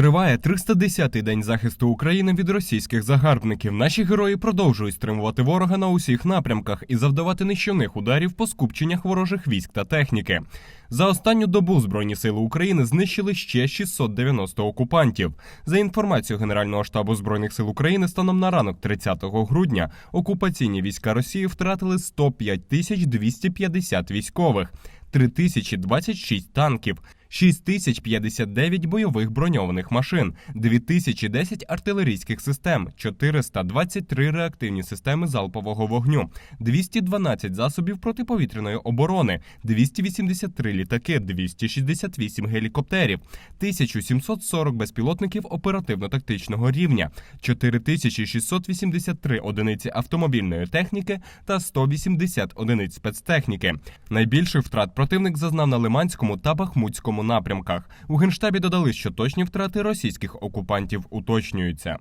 Триває 310-й день захисту України від російських загарбників. Наші герої продовжують стримувати ворога на усіх напрямках і завдавати нищівних ударів по скупченнях ворожих військ та техніки. За останню добу Збройні сили України знищили ще 690 окупантів. За інформацією Генерального штабу збройних сил України, станом на ранок 30 грудня окупаційні війська Росії втратили 105 тисяч 250 військових, 3026 танків. 6059 бойових броньованих машин, 2010 артилерійських систем, 423 реактивні системи залпового вогню, 212 засобів протиповітряної оборони, 283 літаки, 268 гелікоптерів, 1740 безпілотників оперативно-тактичного рівня, 4683 одиниці автомобільної техніки та 180 одиниць спецтехніки. Найбільших втрат противник зазнав на Лиманському та Бахмутському напрямках. У генштабі додали, що точні втрати російських окупантів уточнюються.